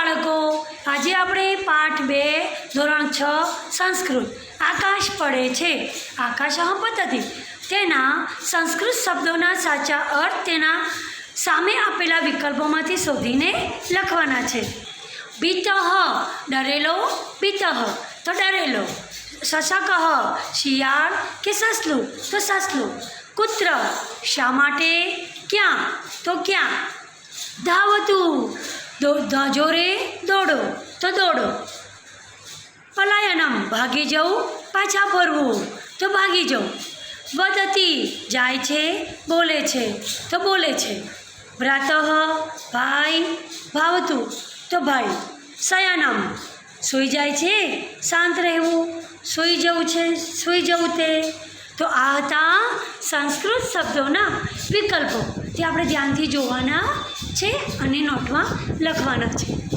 બાળકો, આજે આપણે પાઠ બે, ધોરણ છ, સંસ્કૃત. આકાશ પડે છે. આકાશ પદ્ધતિ. તેના સંસ્કૃત શબ્દોના સાચા અર્થ તેના સામે આપેલા વિકલ્પોમાંથી શોધીને લખવાના છે. બીતહ ડરેલો બીતહ તો ડરેલો. શશકહ, શિયાળ કે સસલું? તો સસલું. કુત્ર, શા માટે? ક્યાં? તો ક્યાં? ધાવતું. દો રે દોડો, તો દોડો. પલાયનમ, ભાગી જવું, પાછા ફરવું, તો ભાગી જવું. વદતી જાય છે, બોલે છે, તો બોલે છે. ભ્રાતઃ ભાઈ ભાવતું, તો ભાઈ. શયનમ, સૂઈ જાય છે, શાંત રહેવું. સૂઈ જવું છે, સૂઈ જવું તે. તો આ હતા સંસ્કૃત શબ્દોના વિકલ્પો. તે આપણે ધ્યાનથી જોવાના છે અને નોટમાં લખવાના છે.